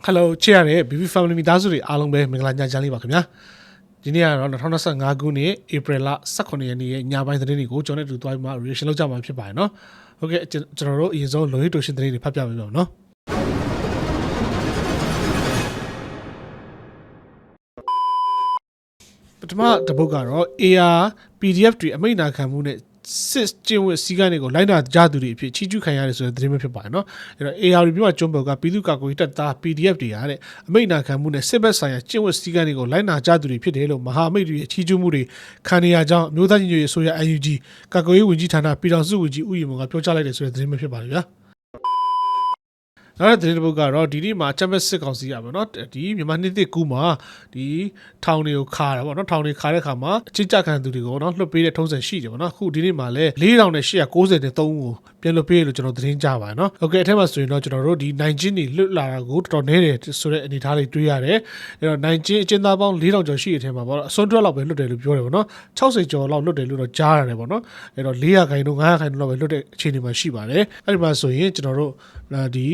Hello ချစ်ရတဲ့ BB Family မိသားစုတွေအားလုံးပဲမင်္ဂလာညချမ်းလေးပါခင်ဗျာဒီနေ့ကတော့2025ခုနှစ် April လ18ရက်နေ့ရဲ့ညပိုင်းသတင်းတွေကိုကျွန်တော်တို့တွေ့ပြီးမှ reaction လုပ်ကြမှာဖြစ်ပါတယ်เนาะဟုတ်ကဲ့ကျွန်ကျွန်တော်တို့အရင်ဆုံးလုံရေးတိုရှင်သတင်းတွေဖတ်ပြပေးပါမယ်เนาะပထမတစ်ပုတ်ကတော့ AR PDF တွေအမိန့်နာခံမှုနဲ့ စစ်ကျင်းဝတ်စည်းကမ်းတွေကိုလိုက်နာကြသူတွေအဖြစ်ချီးကျူးခံရတယ်ဆိုတဲ့သတင်းပဲဖြစ်ပါတယ်နော်အဲ့တော့ AR ပြည်မှာကျွန်းပေါ်ကပြည်သူ့ကာကွယ်ရေးတပ်သား PDF တွေရတဲ့အမိန့်နာခံမှုနဲ့စစ်ဘက်ဆိုင်ရာကျင့်ဝတ်စည်းကမ်းတွေကိုလိုက်နာကြသူတွေဖြစ်တယ်လို့မဟာမိတ်တွေရဲ့ချီးကျူးမှုတွေခံနေရကြောင်းအမျိုးသားညီညွတ်ရေးအစိုးရ UNG ကာကွယ်ရေးဝန်ကြီးဌာနပြည်ထောင်စုဝန်ကြီးဦးရီမောကပြောကြားလိုက်တယ်ဆိုတဲ့သတင်းပဲဖြစ်ပါတယ်ဗျာ နောက်တဲ့သတင်းတစ်ပုဒ်ကတော့ဒီနေ့မှာချမ်ပီယံစစ်ကောင်စီရပါတော့ဒီမြန်မာနှစ်သစ်ကူးမှာဒီထောင်တွေကိုခါတာပေါ့နော်ထောင်တွေခါတဲ့ခါမှာအချင်းကြခံသူတွေကိုနော်လွှတ်ပေးတဲ့ထုံးစံရှိတယ်ပေါ့နော်အခုဒီနေ့မှာလည်း4893ကိုပြန်လွှတ်ပေးလို့ကျွန်တော်သတင်းကြပါတယ်နော်ဟုတ်ကဲ့အထက်မှာဆိုရင်တော့ကျွန်တော်တို့ဒီ19နေလွတ်လာတာကိုတော်တော်နည်းတယ်ဆိုတဲ့အနေအထားလေးတွေ့ရတယ်အဲ့တော့19အချင်းသားပေါင်း4000ကျော်ရှိတဲ့အထက်မှာပေါ့နော်အစွန်းတွက်လောက်ပဲလွတ်တယ်လို့ပြောတယ်ပေါ့နော်60ကျော်လောက်လွတ်တယ်လို့တော့ကြားရတယ်ပေါ့နော်အဲ့တော့400ခိုင်တို့900ခိုင်တို့လောက်ပဲလွတ်တဲ့အခြေအနေမှာရှိပါတယ်အဲ့ဒီမှာဆိုရင်ကျွန်တော်တို့ဒီ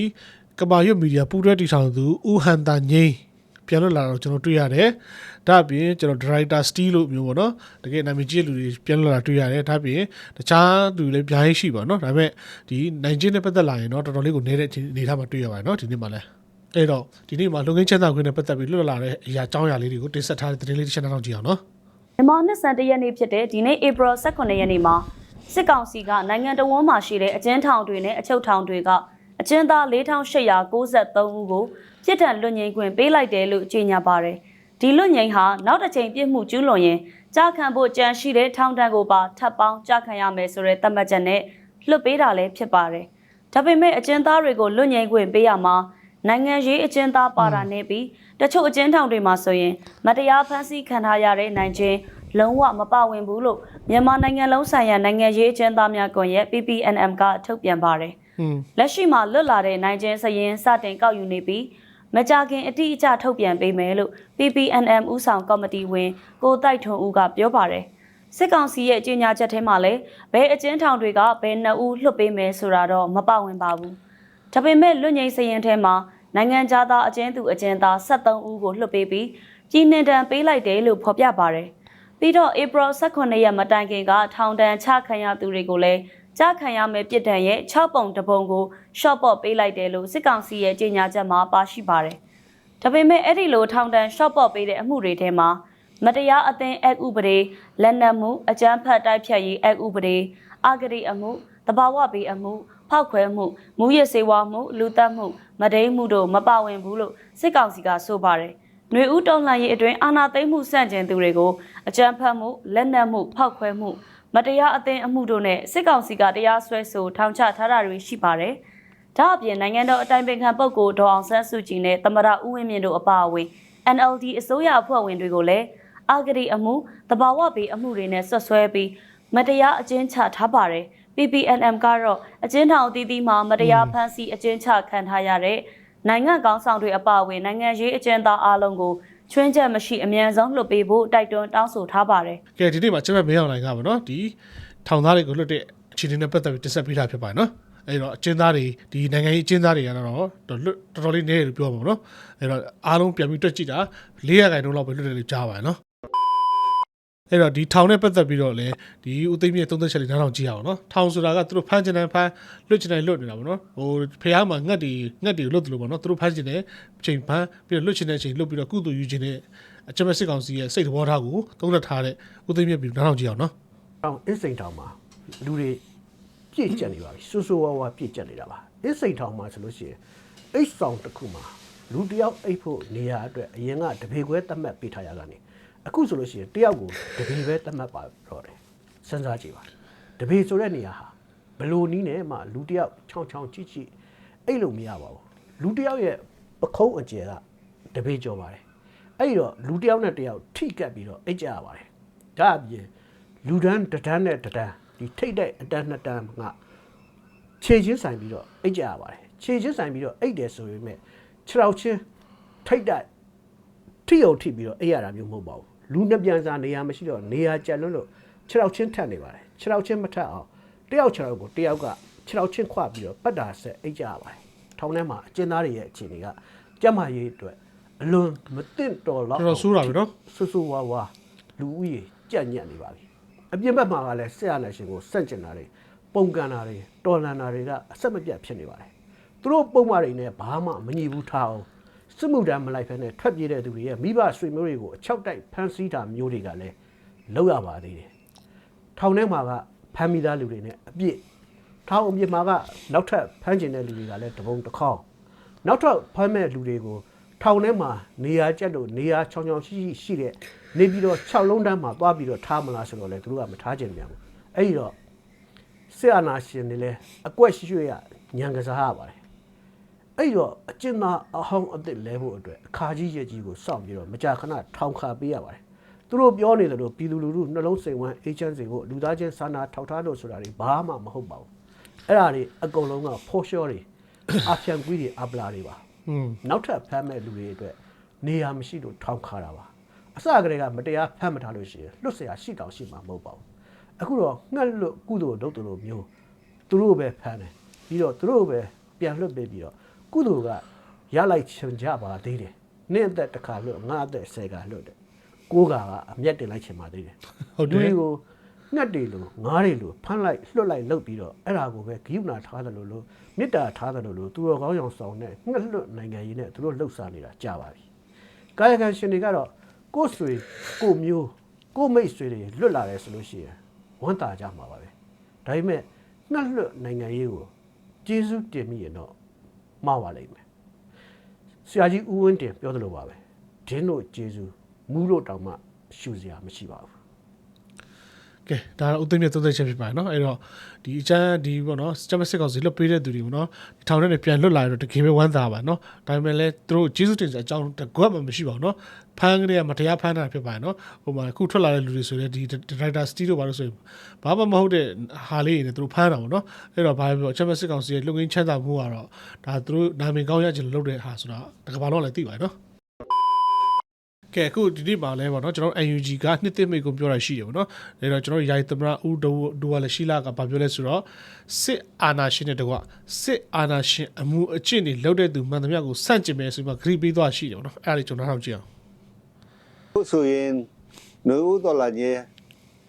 ကမာရွတ်မီဒီယာပူးတွဲတည်ထောင်သူဦးဟန်တာငိမ့်ပြန်လွတ်လာတော့ကျွန်တော်တွေ့ရတယ်။ဒါအပြင်ကျွန်တော် director style လို့မျိုးပေါ့နော်။တကယ်နာမည်ကြီးလူတွေပြန်လွတ်လာတွေ့ရတယ်။ဒါအပြင်တခြားသူတွေလည်းအများကြီးရှိပါတော့။ဒါပေမဲ့ဒီနိုင်ကျင်းနဲ့ပတ်သက်လာရင်တော့တော်တော်လေးကိုနေတဲ့အနေထားမှာတွေ့ရပါတယ်နော်ဒီနေ့မှလည်း။အဲ့တော့ဒီနေ့မှာလုံငင်းချမ်းသာခွင့်နဲ့ပတ်သက်ပြီးလွတ်လာတဲ့အရာအကြောင်းအရာလေးတွေကိုတင်ဆက်ထားတဲ့သတင်းလေးတစ်ချက်နောက်ကြည့်အောင်နော်။မြန်မာနှစ်ဆန်တရက်နေ့ဖြစ်တဲ့ဒီနေ့ April 18ရက်နေ့မှာစစ်ကောင်စီကနိုင်ငံတော်ဝန်မှာရှိတဲ့အကျဉ်းထောင်တွေနဲ့အချုပ်ထောင်တွေက အကျဉ်းသား4893ဦးကိုပြစ်ဒဏ်လွတ်ငြိမ်းခွင့်ပေးလိုက်တယ်လို့ကြေညာပါတယ်။ဒီလွတ်ငြိမ်းဟာနောက်တစ်ချိန်ပြစ်မှုကျူးလွန်ရင်ကြာခံဖို့ကြံရှိတဲ့ထောင်ဒဏ်ကိုပါထပ်ပေါင်းကြာခံရမယ်ဆိုတဲ့သတ်မှတ်ချက်နဲ့လွတ်ပေးတာလည်းဖြစ်ပါတယ်။ဒါပေမဲ့အကျဉ်းသားတွေကိုလွတ်ငြိမ်းခွင့်ပေးရမှာနိုင်ငံရေးအကျဉ်းသားပါတာနဲ့ပြီးတချို့အကျဉ်းထောင်တွေမှာဆိုရင်မတရားဖမ်းဆီးခံထားရတဲ့နိုင်ချင်းလုံးဝမပါဝင်ဘူးလို့မြန်မာနိုင်ငံလုံးဆိုင်ရာနိုင်ငံရေးအကျဉ်းသားများကွန်ရက် PPNM ကထုတ်ပြန်ပါတယ်ဟွန်း။ လက်ရှိမှာလွတ်လာတဲ့နိုင်ချင်းစရင်စတင်ကောက်ယူနေပြီးမကြခင်အတိအကျထုတ်ပြန်ပေးမယ်လို့ PPNM ဦးဆောင်ကော်မတီဝင်ကိုတိုက်ထွန်းဦးကပြောပါတယ်။စစ်ကောင်စီရဲ့ကြေညာချက်ထဲမှာလည်းဘယ်အကျဉ်းထောင်တွေကဘယ်နှစ်ဦးလွှတ်ပေးမယ်ဆိုတာတော့မပါဝင်ပါဘူး။ဒါပေမဲ့လွတ်ငြိမ်းစရင်ထဲမှာနိုင်ငံသားအကျဉ်းသူအကျဉ်းသား73ဦးကိုလွှတ်ပေးပြီးပြည်နှင်တန်ပေးလိုက်တယ်လို့ဖော်ပြပါတယ်။ပြီးတော့ April 18ရက်မတိုင်ခင်ကထောင်ဒဏ်ချခံရသူတွေကိုလည်း ကြားခံရမယ့်ပြစ်ဒဏ်ရဲ့6ပုံတစ်ပုံကို short ပေါ့ပေးလိုက်တယ်လို့စစ်ကောင်စီရဲ့ကြေညာချက်မှာပါရှိပါတယ်။ဒါပေမဲ့အဲ့ဒီလိုထောင်ဒဏ် short ပေါ့ပေးတဲ့အမှုတွေထဲမှာမတရားအသင်းအက်ဥပဒေလက်နက်မှုအကြမ်းဖက်တိုက်ဖြတ်ရေးအက်ဥပဒေအဂတိအမှုတဘာဝဘေးအမှုဖောက်ခွဲမှုမူရစေဝါမှုလူသက်မှုမဒိမ်းမှုတို့မပါဝင်ဘူးလို့စစ်ကောင်စီကဆိုပါတယ်။ຫນွေဦးတော်လှန်ရေးအတွင်းအာဏာသိမ်းမှုစန့်ကျင်သူတွေကိုအကြမ်းဖက်မှုလက်နက်မှုဖောက်ခွဲမှု မတရားအသင်းအမှုတို့နဲ့စစ်ကောင်စီကတရားစွဲဆိုထောင်ချထားတာတွေရှိပါတယ်။ဒါအပြင်နိုင်ငံတော်အတိုင်ပင်ခံပုဂ္ဂိုလ်ဒေါအောင်ဆန်းစုကြည်နဲ့သမ္မတဦးဝင်းမြင့်တို့အပါအဝင် NLD အစိုးရအဖွဲ့ဝင်တွေကိုလည်းအာဂတိအမှုတဘာဝဘေးအမှုတွေနဲ့ဆွတ်ဆွဲပြီးမတရားအကျဉ်းချထားပါတယ်။ PPNM ကတော့အကျဉ်းထောင်အသီးသီးမှာမတရားဖမ်းဆီးအကျဉ်းချခံထားရတဲ့နိုင်ငံကောင်းဆောင်တွေအပါအဝင်နိုင်ငံရေးအကျဉ်းသားအလုံးကို ချွင်းချက်မရှိအမြန်ဆုံးလွှတ်ပေးဖို့တိုက်တွန်းတောင်းဆိုထားပါတယ်ကဲဒီနေ့မှာချက်မဲ့မင်းအောင်လိုင်ကပါနော်ဒီထောင်သားတွေကိုလွတ်တဲ့အခြေအနေနဲ့ပတ်သက်ပြီးတင်ဆက်ပေးတာဖြစ်ပါတယ်နော်အဲ့တော့အကျဉ်းသားတွေဒီနိုင်ငံရေးအကျဉ်းသားတွေကတော့တော်တော်တော်လေးနည်းတယ်လို့ပြောပါတော့နော်အဲ့တော့အားလုံးပြန်ပြီးတွက်ကြည့်တာ400ခိုင်နှုန်းလောက်ပဲလွတ်တယ်လို့ကြားပါတယ်နော် အဲ့တော့ဒီထောင်နဲ့ပတ်သက်ပြီးတော့လည်းဒီဦးသိမ်းမြေသုံးသက်ချက်လေးနားထောင်ကြည့်ရအောင်နော်ထောင်ဆိုတာကသူတို့ဖမ်းချင်တယ်ဖမ်းလွတ်ချင်တယ်လွတ်နေတာပေါ့နော်ဟိုဖះမှာငတ်တီငတ်တီကိုလွတ်တယ်လို့ပေါ့နော်သူတို့ဖမ်းချင်တယ်ချိန်ဖမ်းပြီးတော့လွတ်ချင်တဲ့အချိန်လွတ်ပြီးတော့ကုသိုလ်ယူချင်တဲ့အချက်မဲ့စစ်ကောင်စီရဲ့စိတ်သဘောထားကိုသုံးသက်ထားတဲ့ဦးသိမ်းမြေပြီးနားထောင်ကြည့်အောင်နော်တောင်အစ်စိန်ထောင်မှာလူတွေပြည့်ကျက်နေပါပြီဆူဆူဝါဝါပြည့်ကျက်နေတာပါအစ်စိန်ထောင်မှာဆိုလို့ရှိရင်အိတ်ဆောင်တစ်ခုမှာလူတစ်ယောက်အိတ်ဖို့နေရာအတွက်အရင်ကတပေခွဲသတ်မှတ်ပေးထားရတာနေ အခုဆိုလို့ရှိရင်တစ်ယောက်ကိုတပေပဲသတ်မှတ်ပါတော့တယ်စဉ်းစားကြည့်ပါတပေဆိုတဲ့နေရာဟာဘယ်လိုနီးနဲ့မှလူတစ်ယောက်ချောင်းချောင်းချိချိအိတ်လို့မရပါဘူးလူတစ်ယောက်ရဲ့ပခုံးအကျယ်ကတပေကျော်ပါတယ်အဲ့ဒီတော့လူတစ်ယောက်နဲ့တစ်ယောက်ထိကပ်ပြီးတော့အိတ်ကြရပါတယ်ဒါအပြင်လူဒန်းတစ်ဒန်းနဲ့တစ်ဒန်းဒီထိတ်တဲ့အတန်းနှစ်တန်းကခြေချင်းဆိုင်ပြီးတော့အိတ်ကြရပါတယ်ခြေချင်းဆိုင်ပြီးတော့အိတ်တယ်ဆိုပေမဲ့ခြေထောက်ချင်းထိတ်တဲ့ထိအောင်ထိပြီးတော့အိတ်ရတာမျိုးမဟုတ်ပါဘူး လူနှစ်ပြန်စာနေရာမရှိတော့နေရာကျက်လွန်းလို့ခြေထောက်ချင်းထက်နေပါတယ်ခြေထောက်ချင်းမထက်အောင်တယောက်ခြေထောက်ကိုတယောက်ကခြေထောက်ချင်းခွပြီးတော့ပတ်တာဆက်အိတ်ကြရပါတယ်ထောင်ထဲမှာအကျဉ်းသားတွေရဲ့အခြေအနေကကျန်းမာရေးအတွက်အလွန်မတင့်တော်တော့တော်တော်ဆိုးတာပဲနော်ဆူဆူဝါဝါလူဦးရေကြက်ညက်နေပါပြီအပြင်ဘက်မှာကလည်းဆက်ရနိုင်ရှင်ကိုစန့်ကျင်တာတွေပုံကန်တာတွေတော်လန်တာတွေကအဆက်မပြတ်ဖြစ်နေပါတယ်သူတို့ပုံမှန်တွေနဲ့ဘာမှမညီဘူးထားအောင် စစ်မှုတမ်းမလိုက်ဖ ೇನೆ ထွက်ပြေးတဲ့သူတွေရဲ့မိဘဆွေမျိုးတွေကိုအချောက်တိုက်ဖမ်းဆီးတာမျိုးတွေကလည်းလောက်ရပါသေးတယ်ထောင်ထဲမှာကဖမ်းမိသားလူတွေနဲ့အပြစ်ထောင်အပြစ်မှာကနောက်ထပ်ဖမ်းကျင်တဲ့လူတွေကလည်းတပုံတစ်ခေါက်နောက်ထပ်ဖမ်းမဲ့လူတွေကိုထောင်ထဲမှာနေရာကျက်လို့နေရာချောင်ချောင်ရှိရှိရှိတဲ့နေပြီးတော့6လုံးတန်းမှာသွားပြီးတော့ထားမလားဆိုတော့လေသူတို့ကမထားကြပြန်ဘူးအဲ့ဒီတော့ဆရာနာရှင်တွေလည်းအကွက်ရှိရွှေရညံကစားရပါတယ် အဲ့ဒီတော့အကျဉ်းသားအဟောင်းအသစ်လဲဖို့အတွက်အခါကြီးရဲ့ကြီးကိုစောင့်ပြီးတော့မကြာခဏထောင်ခါပေးရပါတယ်သူတို့ပြောနေတယ်လို့ပြည်သူလူထုနှလုံးစိမ်ဝမ်းအေဂျင့်စီကိုလူသားချင်းစာနာထောက်ထားလို့ဆိုတာတွေဘာမှမဟုတ်ပါဘူးအဲ့ဒါတွေအကုန်လုံးကဖော်ရှော့တွေအဖျံကွီးတွေအပလာတွေပါ อืม နောက်ထပ်ဖမ်းမဲ့လူတွေအတွက်နေရာမရှိလို့ထောင်ခါတာပါအစကတည်းကမတရားဖမ်းမထားလို့ရှိရင်လွတ်เสียရှိတောင်ရှိမှာမဟုတ်ပါဘူးအခုတော့ငှက်လွတ်ကုသိုလ်လုပ်တယ်လို့မျိုးသူတို့ပဲဖမ်းတယ်ပြီးတော့သူတို့ပဲပြန်လွတ်ပေးပြီးတော့ ကုသိုလ်ကရလိုက်ချင်ကြပါသေးတယ်နေ့အသက်တစ်ခါလွတ်ငါအသက်ဆယ်ခါလွတ်တယ်ကိုးကာကအမျက်တင်လိုက်ချင်ပါသေးတယ်ဟုတ်တယ်လူတွေကိုငှက်တွေလို့ငါးတွေလို့ဖမ်းလိုက်လွတ်လိုက်လုပ်ပြီးတော့အဲ့ဒါကိုပဲဂိယူနာထားတယ်လို့လို့မေတ္တာထားတယ်လို့လို့သူတော်ကောင်းဆောင်ဆောင်နဲ့ငှက်လွတ်နိုင်ငံရေးနဲ့သူတို့လှုပ်ရှားနေတာကြာပါပြီကာယကံရှင်တွေကတော့ကိုယ်ဆွေကိုယ်မျိုးကိုယ်မိတ်ဆွေတွေလွတ်လာတယ်ဆိုလို့ရှိရင်ဝန်တာကြမှာပါပဲဒါပေမဲ့ငှက်လွတ်နိုင်ငံရေးကိုကျေးဇူးတင်မိရင်တော့ မှားပါလိမ့်မယ်ဆရာကြီးဦးဝင်းတင်ပြောသလိုပါပဲဒင်းတို့ကျေးဇူးမူးလို့တောင်မှရှူစရာမရှိပါဘူး ကဲဒါတော့ဥသိမ်းမြတ်သုံးသက်ချက်ဖြစ်ပါတယ်เนาะအဲ့တော့ဒီအချမ်းဒီပေါ့နော်စတမစစ်ကောင်စီလွတ်ပေးတဲ့သူတွေပေါ့နော်ဒီထောင်ထဲနေပြန်လွတ်လာရတော့တကယ်ပဲဝမ်းသာပါเนาะဒါပေမဲ့လည်းသူတို့ဂျေစုတင်စရာအကြောင်းတကွက်မှမရှိပါဘူးเนาะဖမ်းကလေးကမတရားဖမ်းတာဖြစ်ပါတယ်เนาะဟိုမှာအခုထွက်လာတဲ့လူတွေဆိုရင်ဒီဒါရိုက်တာစတီးတို့ဘာလို့ဆိုရင်ဘာမှမဟုတ်တဲ့ဟာလေးတွေနဲ့သူတို့ဖမ်းတာပေါ့เนาะအဲ့တော့ဘာပဲပြောအချမ်းစစ်ကောင်စီရဲ့လုံငင်းချမ်းသာမှုကတော့ဒါသူတို့နာမည်ကောင်းရချင်လို့လုပ်တဲ့ဟာဆိုတော့တကဘာလို့လဲသိပါတယ်เนาะ ကဲအခုဒီနေ့ပါလဲပေါ့နော်ကျွန်တော်တို့ UNG ကနှစ်သိမ့်မိတ်ကိုပြောတာရှိတယ်ပေါ့နော်ဒါတော့ကျွန်တော်တို့ယာယီသမရဦးဒိုဒိုဝါလက်ရှိလာကဘာပြောလဲဆိုတော့စစ်အာဏာရှင်တဲ့တကွစစ်အာဏာရှင်အမှုအကျင့်တွေလုပ်တဲ့သူမှန်သမျှကိုစန့်ကျင်မယ်ဆိုပြီးမှဂရိပေးသွားရှိတယ်ပေါ့နော်အဲ့ဒါလေးကျွန်တော်နောက်ကြည့်အောင်ခုဆိုရင်နှွေဦးတော်လာကြီး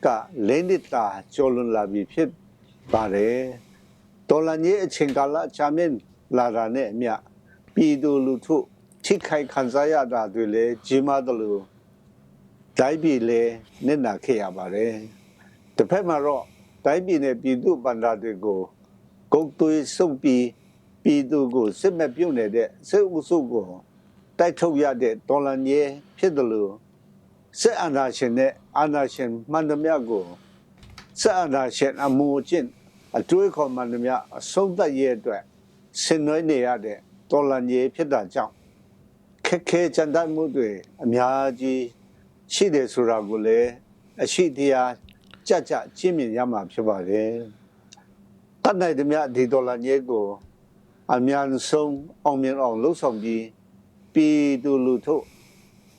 ကလင်းနစ်တာကျော်လွန်လာပြီဖြစ်ပါတယ်တော်လာကြီးအချိန်ကာလအချမ်းမြင့်လာတာနဲ့အမျှပြည်သူလူထု ထိခိုက်ခံစားရတာတွေလည်းကြီးမားတယ်လို့တိုင်းပြည်လည်းနစ်နာခဲ့ရပါတယ်တစ်ဖက်မှာတော့တိုင်းပြည်နဲ့ပြည်သူဗန္ဒာတွေကိုဂုတ်သွေးစုပ်ပြီးပြည်သူကိုစစ်မဲ့ပြုတ်နေတဲ့စစ်အုပ်စုကိုတိုက်ထုတ်ရတဲ့တော်လန်ကြီးဖြစ်တယ်လို့စစ်အာဏာရှင်နဲ့အာဏာရှင်မှန်သမျှကိုစစ်အာဏာရှင်အမှုအကျင့်အတွေးခေါ်မှန်သမျှအဆုံးသတ်ရဲ့အတွက်ဆင်နွှဲနေရတဲ့တော်လန်ကြီးဖြစ်တာကြောင့် ခက်ခဲကြမ်းတမ်းမှုတွေအများကြီးရှိတယ်ဆိုတာကိုလည်းအရှိတရားကြကြကျင့်မြင်ရမှာဖြစ်ပါတယ်တတ်နိုင်သမျှဒီတော်လန်ကြီးကိုအများဆုံးအောင်မြင်အောင်လှုပ်ဆောင်ပြီးပြည်သူလူထု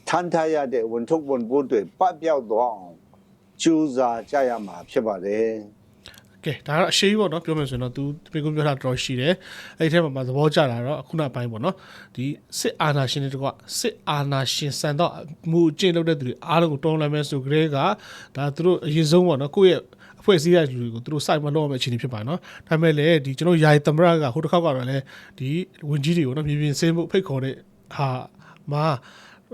ထမ်းထားရတဲ့ဝန်ထုတ်ဝန်ပိုးတွေပပျောက်သွားအောင်ကြိုးစားကြရမှာဖြစ်ပါတယ် ကဲဒါကတော့အရှိကြီးပေါ့နော်ပြောမယ်ဆိုရင်တော့ तू ပြေကုန်းပြောတာတော်တော်ရှိတယ်အဲ့ဒီထဲမှာမှသဘောကျတာတော့အခုနောက်ပိုင်းပေါ့နော်ဒီစစ်အာဏာရှင်တွေတကွစစ်အာဏာရှင်စံတော့မူအကျင့်လုပ်တဲ့သူတွေအားလုံးကိုတောင်းလိုက်မယ်ဆိုကြတဲ့ကဒါသူတို့အရင်ဆုံးပေါ့နော်ကိုယ့်ရဲ့အဖွဲ့အစည်းရလူတွေကိုသူတို့စိုက်မလုပ်ရမယ့်အခြေအနေဖြစ်ပါနော်ဒါပေမဲ့လည်းဒီကျွန်တော်ယာယီသမရကဟိုတစ်ခေါက်ကတော့လည်းဒီဝင်ကြီးတွေကိုနော်မြင်မြင်စင်းမှုဖိတ်ခေါ်တဲ့ဟာမှာ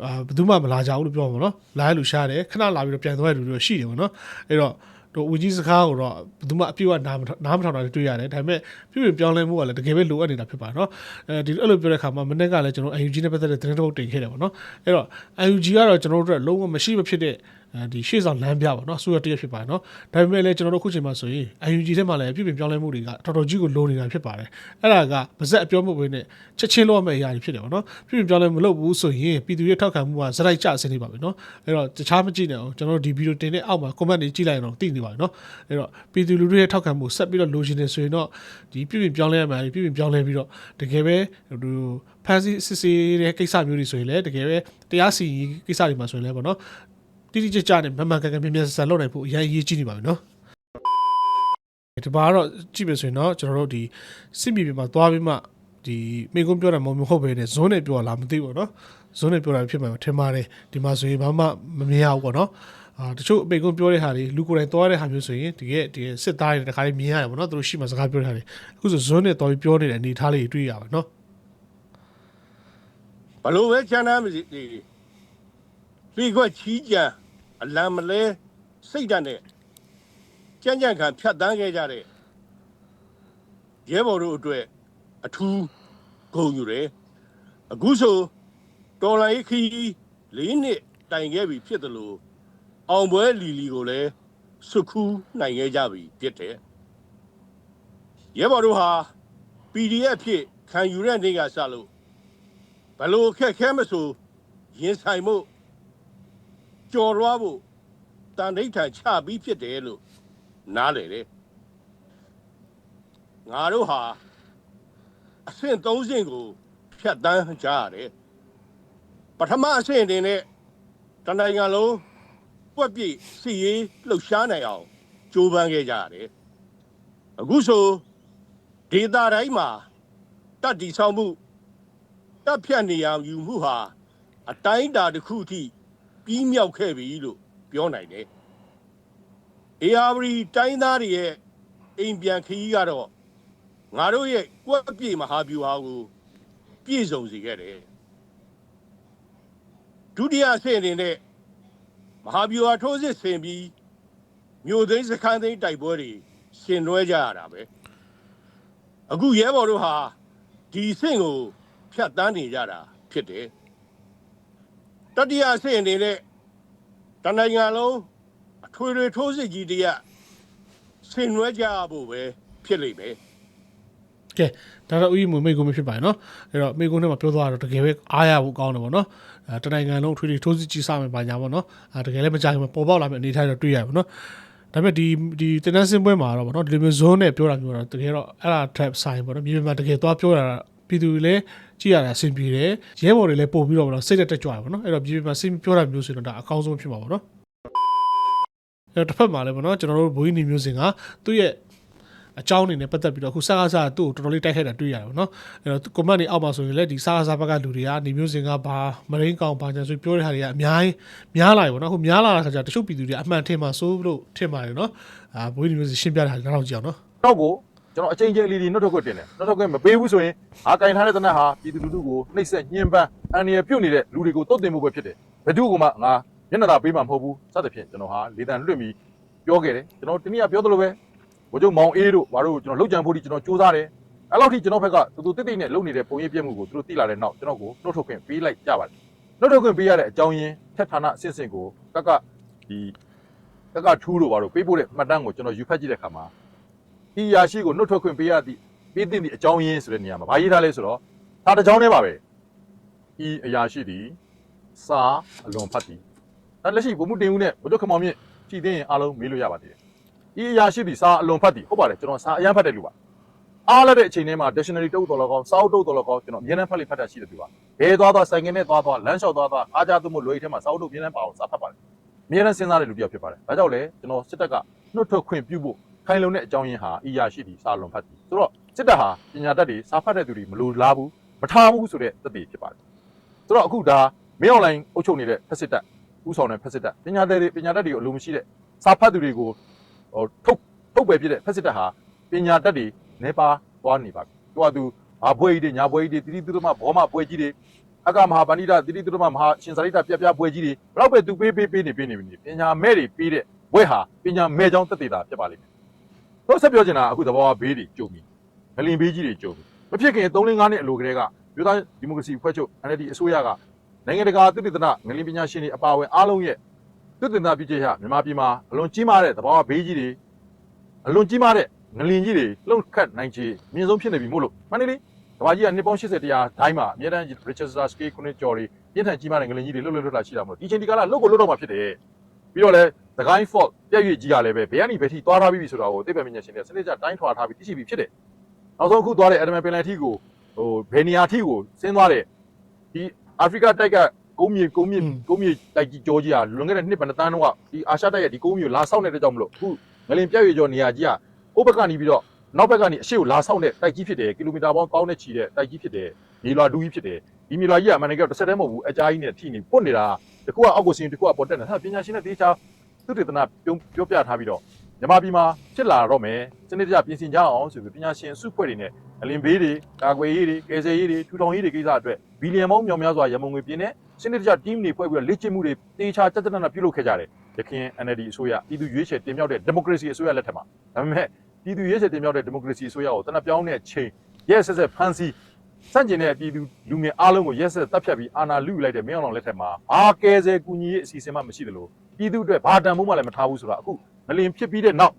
အာဘယ်သူမှမလာကြဘူးလို့ပြောမှာနော်လာရလူရှားတယ်ခဏလာပြီးတော့ပြန်သွားတဲ့လူတွေရှိတယ်ပေါ့နော်အဲ့တော့ တော့ဦးကြီးစကားကိုတော့ဘယ်သူမှအပြည့်အဝနားမထောင်နားမထောင်တာတွေ့ရတယ်ဒါပေမဲ့ပြုပြင်ပြောင်းလဲမှုကလည်းတကယ်ပဲလိုအပ်နေတာဖြစ်ပါတော့အဲဒီအဲ့လိုပြောတဲ့ခါမှာမနေ့ကလည်းကျွန်တော် UNG နဲ့ပတ်သက်တဲ့သတင်းတစ်ပုဒ်တင်ခဲ့တယ်ပေါ့နော်အဲ့တော့ UNG ကတော့ကျွန်တော်တို့အတွက်လုံးဝမရှိမဖြစ်တဲ့ အဲဒီရှေ့ဆောင်လမ်းပြပါတော့ဆိုရတရဖြစ်ပါတယ်နော်ဒါပေမဲ့လည်းကျွန်တော်တို့ခုချိန်မှာဆိုရင် UNG ထဲမှာလည်းပြုပြင်ပြောင်းလဲမှုတွေကတော်တော်ကြီးကိုလိုနေတာဖြစ်ပါတယ်အဲ့ဒါကပါဇက်အပြောမှုပဲနဲ့ချက်ချင်းလို့ရမယ့်အရာတွေဖြစ်တယ်ပေါ့နော်ပြုပြင်ပြောင်းလဲမလုပ်ဘူးဆိုရင်ပြည်သူရဲ့ထောက်ခံမှုကဇက်လိုက်ကျဆင်းနေပါပြီနော်အဲ့တော့တခြားမကြည့်နဲ့အောင်ကျွန်တော်တို့ဒီဗီဒီယိုတင်တဲ့အောက်မှာ comment တွေကြည့်လိုက်ရင်တော့သိနေပါပြီနော်အဲ့တော့ပြည်သူလူထုရဲ့ထောက်ခံမှုဆက်ပြီးတော့လိုချင်နေဆိုရင်တော့ဒီပြုပြင်ပြောင်းလဲရမှာပြုပြင်ပြောင်းလဲပြီးတော့တကယ်ပဲဟိုဖန်စီစစ်စီတဲ့ကိစ္စမျိုးတွေဆိုရင်လည်းတကယ်ပဲတရားစီရင်ကိစ္စတွေမှာဆိုရင်လည်းပေါ့နော် တိတိကျကျနဲ့မမှန်ကန်ကန်မြင်မြန်ဆန်ဆန်လုပ်နိုင်ဖို့အရင်အရေးကြီးနေပါပြီနော်ဒီပါကတော့ကြည့်မယ်ဆိုရင်တော့ကျွန်တော်တို့ဒီစစ်မြေပြင်မှာသွားပြီးမှဒီမိကုန်းပြောတာမဟုတ်ပဲနဲ့ဇွန်းနဲ့ပြောလာမသိဘူးနော်ဇွန်းနဲ့ပြောတာဖြစ်မှာထင်ပါတယ်ဒီမှာဆိုရင်ဘာမှမမြင်ရဘူးပေါ့နော်အာတချို့မိကုန်းပြောတဲ့ဟာတွေလူကိုယ်တိုင်သွားတဲ့ဟာမျိုးဆိုရင်တကယ်တကယ်စစ်သားတွေတခါလေးမြင်ရတယ်ပေါ့နော်သူတို့ရှိမှစကားပြောတဲ့ဟာတွေအခုဆိုဇွန်းနဲ့တော်ပြီးပြောနေတဲ့အနေအထားလေးတွေတွေ့ရပါနော်ဘလို့ပဲချမ်းသာမစီဒီပြီးခွက်ချီးကြံ အလံမလဲစိတ်ဓာတ်နဲ့ကြံ့ကြံ့ခံဖြတ်တန်းခဲ့ကြတဲ့ရဲဘော်တို့အတွက်အထူးဂုဏ်ယူတယ်အခုဆိုတော်လိုင်းခီးလေးနှစ်တိုင်ခဲ့ပြီဖြစ်တယ်လို့အောင်ပွဲလီလီကိုလည်းစုခူးနိုင်ခဲ့ကြပြီဖြစ်တယ်ရဲဘော်တို့ဟာ PDF ဖြစ်ခံယူတဲ့နေ့ကစလို့ဘလို့ခက်ခဲမဆိုရင်ဆိုင်မှု ကြော်လွားဖို့တန်ဋိဌာန်ချပြီးဖြစ်တယ်လို့နားလေတယ်ငါတို့ဟာအဆင့်၃ဆင့်ကိုဖြတ်တန်းကြရတယ်ပထမအဆင့်အနေနဲ့တနိုင်ငံလုံးပွက်ပြည့်စီရေးလှုပ်ရှားနိုင်အောင်ကြိုးပမ်းခဲ့ကြရတယ်အခုဆိုဒေတာတိုင်းမှာတတ်တီဆောင်မှုတပ်ဖြတ်နေရယူမှုဟာအတိုင်းအတာတစ်ခုအထိ ပြီးမြောက်ခဲ့ပြီလို့ပြောနိုင်တယ်။ ARV တိုင်းသားတွေရဲ့အိမ်ပြန်ခရီးကတော့ငါတို့ရဲ့ကွက်ပြေမဟာဗျူဟာကိုပြည့်စုံစေခဲ့တယ်။ဒုတိယအဆင့်အနေနဲ့မဟာဗျူဟာထိုးစစ်ဆင်ပြီးမြို့သိမ်းစခန်းသိမ်းတိုက်ပွဲတွေရှင်နွှဲကြရတာပဲ။အခုရဲဘော်တို့ဟာဒီအဆင့်ကိုဖြတ်တန်းနေကြတာဖြစ်တယ် တတိယအဆင့်အနေနဲ့တနိုင်ငံလုံးအထွေထွေထိုးစစ်ကြီးတရက်ဆင်နွှဲကြဖို့ပဲဖြစ်လိမ့်မယ်ကဲဒါတော့ဥယျာဉ်မမိကုန်းမဖြစ်ပါနဲ့နော်အဲ့တော့မိကုန်းထဲမှာပြောသွားတာတော့တကယ်ပဲအားရဖို့ကောင်းတယ်ပေါ့နော်အဲတနိုင်ငံလုံးထွေထွေထိုးစစ်ကြီးစမယ်ပါညာပေါ့နော်အဲတကယ်လည်းမကြခင်မှာပေါ်ပေါက်လာမယ့်အနေအထားတွေတော့တွေ့ရပါပေါ့နော်ဒါပေမဲ့ဒီဒီတင်နန်းစင်းပွဲမှာတော့ဗောနော်ဒီလိုမျိုးဇွန်းနဲ့ပြောတာမျိုးတော့တကယ်တော့အဲ့ဒါ trap sign ပေါ့နော်မြေပြင်မှာတကယ်သွားပြောတာ ပြည်သူတွေလည်းကြည့်ရတာအဆင်ပြေတယ်ရဲဘော်တွေလည်းပို့ပြီးတော့ဗောနော်စိတ်သက်တက်ကြွတယ်ဗောနော်အဲ့တော့မြေပြင်မှာစင်းပြောတာမျိုးဆိုရင်တော့ဒါအကောင်းဆုံးဖြစ်မှာဗောနော်အဲ့တော့တစ်ဖက်မှာလည်းဗောနော်ကျွန်တော်တို့ဘိုးကြီးနေမျိုးစင်ကသူ့ရဲ့အကြောင်းအနေနဲ့ပတ်သက်ပြီးတော့အခုစကားစားသူ့ကိုတော်တော်လေးတိုက်ခိုက်တာတွေ့ရတယ်ဗောနော်အဲ့တော့ကွန်မန့်တွေအောက်မှာဆိုရင်လည်းဒီစကားစားဘက်ကလူတွေကနေမျိုးစင်ကဘာမရင်းကောင်ဘာညာဆိုပြောတဲ့ဟာတွေကအများကြီးများလာပြီဗောနော်အခုများလာတဲ့ခါကျတချို့ပြည်သူတွေအမှန်ထင်မှာစိုးလို့ထင်ပါတယ်နော်အာဘိုးကြီးနေမျိုးစင်ရှင်းပြတဲ့ဟာတွေနောက်တော့ကြည့်အောင်နော်တော့ကို ကျွန်တော်အချိန်ချင်းလေးလေးနှုတ်ထွက်ခွင့်တင်တယ်နှုတ်ထွက်ခွင့်မပေးဘူးဆိုရင်အားကင်ထားတဲ့တနက်ဟာပြည်သူလူထုကိုနှိပ်စက်ညှဉ်းပန်းအန္တရာယ်ပြုတ်နေတဲ့လူတွေကိုတုတ်တင်မှုပဲဖြစ်တယ်ဘယ်သူကမှငါမျက်နှာသာပေးမှာမဟုတ်ဘူးစသဖြင့်ကျွန်တော်ဟာလေတံလွတ်ပြီးပြောခဲ့တယ်ကျွန်တော်တနည်းပြောသလိုပဲဘိုးချုပ်မောင်အေးတို့ဘာတို့ကျွန်တော်လောက်ကြံဖို့ဒီကျွန်တော်စူးစမ်းတယ်အဲ့လောက်ထိကျွန်တော်ဘက်ကတူတူတိတ်တိတ်နဲ့လုံနေတဲ့ပုံရိပ်ပြက်မှုကိုသူတို့သိလာတဲ့နောက်ကျွန်တော်ကိုနှုတ်ထွက်ခွင့်ပေးလိုက်ကြပါတယ်နှုတ်ထွက်ခွင့်ပေးရတဲ့အကြောင်းရင်းထက်ဌာနအစစ်အစစ်ကိုကကဒီကကထူးတို့ဘာတို့ပေးဖို့တဲ့မှတ်တမ်းကိုကျွန်တော်ယူဖတ်ကြည့်တဲ့အခါမှာ ဒီအရာရှိကိုနှုတ်ထွက်ခွင့်ပေးရသည့်ပေးသင့်သည့်အကြောင်းရင်းဆိုတဲ့နေရာမှာဘာရေးထားလဲဆိုတော့ဒါတစ်ကြောင်းတည်းပါပဲဤအရာရှိသည်စာအလွန်ဖတ်သည်ဒါလက်ရှိဘုံမှုတင်ဦးနဲ့ဘုဒ္ဓခမောင်မြင့်ကြည်သိရင်အားလုံးမေးလို့ရပါသေးတယ်ဤအရာရှိသည်စာအလွန်ဖတ်သည်ဟုတ်ပါတယ်ကျွန်တော်စာအရန်ဖတ်တဲ့လူပါအားလည်းတဲ့အချိန်ထဲမှာ dictionary တုပ်တော်လကောင်းစာအုပ်တုပ်တော်လကောင်းကျွန်တော်အများနဲ့ဖတ်လိဖတ်တာရှိတယ်သူပါဘယ်သွားသွားဆိုင်ကယ်နဲ့သွားသွားလမ်းလျှောက်သွားသွားအားကြသူမို့လွယ်ထဲမှာစာအုပ်တုပ်အများနဲ့ပါအောင်စာဖတ်ပါတယ်အများနဲ့စဉ်းစားတဲ့လူတစ်ယောက်ဖြစ်ပါတယ်ဒါကြောင့်လေကျွန်တော်စစ်တပ်ကနှုတ်ထွက်ခွင့်ပြုဖို့ ခိုင်လုံတဲ့အကြောင်းရင်းဟာအရာရှိသည်စာလွန်ဖတ်သည်ဆိုတော့စစ်တပ်ဟာပညာတတ်တွေစာဖတ်တဲ့သူတွေမလိုလားဘူးမထားဘူးဆိုတဲ့သက်သေဖြစ်ပါတယ်ဆိုတော့အခုဒါမင်းအွန်လိုင်းအုပ်ချုပ်နေတဲ့ဖက်စစ်တပ်ဥဆောင်တဲ့ဖက်စစ်တပ်ပညာတတ်တွေပညာတတ်တွေအလိုမရှိတဲ့စာဖတ်သူတွေကိုဟိုထုတ်ထုတ်ပယ်ပြတဲ့ဖက်စစ်တပ်ဟာပညာတတ်တွေနေပါသွားနေပါပြီသူကသူဘာဘွဲကြီးတွေညာဘွဲကြီးတွေတိတိတုတမဘောမဘွဲကြီးတွေအကမဟာပဏိတတိတိတုတမမဟာရှင်စာရိတပြပြဘွဲကြီးတွေဘလောက်ပဲသူပေးပေးပေးနေပေးနေပြီပညာမဲ့တွေပေးတဲ့ဘွဲဟာပညာမဲ့ကြောင်းသက်သေတာဖြစ်ပါလိမ့်မယ် တော့ဆက်ပြောချင်တာအခုသဘောကဘေးတွေကြုံပြီငလင်ဘေးကြီးတွေကြုံပြီမဖြစ်ခင်3လ5နှစ်အလိုကလေးကမြို့သားဒီမိုကရေစီဖွဲ့ချုပ် NLD အစိုးရကနိုင်ငံတကာသုတေသနငလင်ပညာရှင်တွေအပါအဝင်အားလုံးရဲ့သုတေသနပြုချက်ရမြန်မာပြည်မှာအလွန်ကြီးမားတဲ့သဘောကဘေးကြီးတွေအလွန်ကြီးမားတဲ့ငလင်ကြီးတွေလှုပ်ခတ်နိုင်ချေအမြင့်ဆုံးဖြစ်နေပြီမို့လို့မှန်တယ်လေကဘာကြီးကနှစ်ပေါင်း80တရားဒိုင်းမှာအများတန်း Richard Scale ခုနှစ်ကျော်တွေပြင်းထန်ကြီးမားတဲ့ငလင်ကြီးတွေလှုပ်လှုပ်လှုပ်လာရှိတာမို့ဒီချိန်ဒီကလာလှုပ်ကိုလှုပ်တော့မှာဖြစ်တယ် ပြီးတော့လဲသခိုင်း fault ပြည့်ရွေ့ကြီးကလည်းပဲဘယ်ကနေဘယ်ထိသွားထားပြီးပြီဆိုတာကိုသိပ္ပံပညာရှင်တွေစနစ်ကျတိုင်းထွာထားပြီးသိရှိပြီးဖြစ်တယ်။နောက်ဆုံးအခုသွားတဲ့ Adam Penalty ကိုဟိုဘယ်နေရာထိကိုဆင်းသွားတဲ့ဒီအာဖရိကတိုက်ကကုန်းမြေကုန်းမြေကုန်းမြေတိုက်ကြီးကြောကြီးကလွန်ခဲ့တဲ့နှစ်ဘယ်နှစ်တန်းတော့ကဒီအာရှတိုက်ရဲ့ဒီကုန်းမြေကိုလာဆောက်နေတဲ့ကြောင့်မလို့အခုငလင်ပြည့်ရွေ့ကျော်နေရာကြီးကဥပကနေပြီးတော့နောက်ဘက်ကနေအရှိကိုလာဆောင်တဲ့တိုက်ကြီးဖြစ်တယ်ကီလိုမီတာပေါင်းတောင်းနဲ့ချီတဲ့တိုက်ကြီးဖြစ်တယ်မြေလွာဒူးကြီးဖြစ်တယ်ဒီမြေလွာကြီးကအမှန်တကယ်တစ်ဆက်တည်းမဟုတ်ဘူးအကြားကြီးနဲ့ထိနေပွတ်နေတာ တကူကအောက်ကိုဆင်းတကူကပေါ်တက်နေတာဟာပညာရှင်နဲ့တေချာသူတေသနာပြောပြောပြထားပြီးတော့မြန်မာပြည်မှာဖြစ်လာတော့မယ်စနစ်တကျပြင်ဆင်ကြအောင်ဆိုပြီးပညာရှင်စုဖွဲ့တွေနဲ့အလင်ဘေးတွေကာကွယ်ရေးတွေကယ်ဆယ်ရေးတွေထူထောင်ရေးတွေကိစ္စအတွက်ဘီလီယံပေါင်းမြောင်များစွာရမုံငွေပြင်းတဲ့စနစ်တကျ team တွေဖွဲ့ပြီးတော့လေ့ကျင့်မှုတွေတေချာတက်တက်နက်နက်ပြုလုပ်ခဲ့ကြတယ်ရခိုင် NLD အစိုးရပြည်သူရွေးချယ်တင်မြှောက်တဲ့ democracy အစိုးရလက်ထက်မှာဒါပေမဲ့ပြည်သူရေးဆက်တင်မြောက်တဲ့ဒီမိုကရေစီအစိုးရကိုတနက်ပြောင်းတဲ့ချိန်ရက်ဆက်ဆက်ဖမ်း ဆီးစန့်ကျင်တဲ့ပြည်သူလူငယ်အားလုံးကိုရက်ဆက်တပ်ဖြတ်ပြီးအာဏာလုယူလိုက်တဲ့မင်းအောင်လှိုင်လက်ထက်မှာဘာကဲဆဲကူညီရေးအစီအစဉ်မှမရှိသလိုပြည်သူအတွက်ဘာတန်ဖိုးမှလည်းမထားဘူးဆိုတာအခုမလင်ဖြစ်ပြီးတဲ့နောက်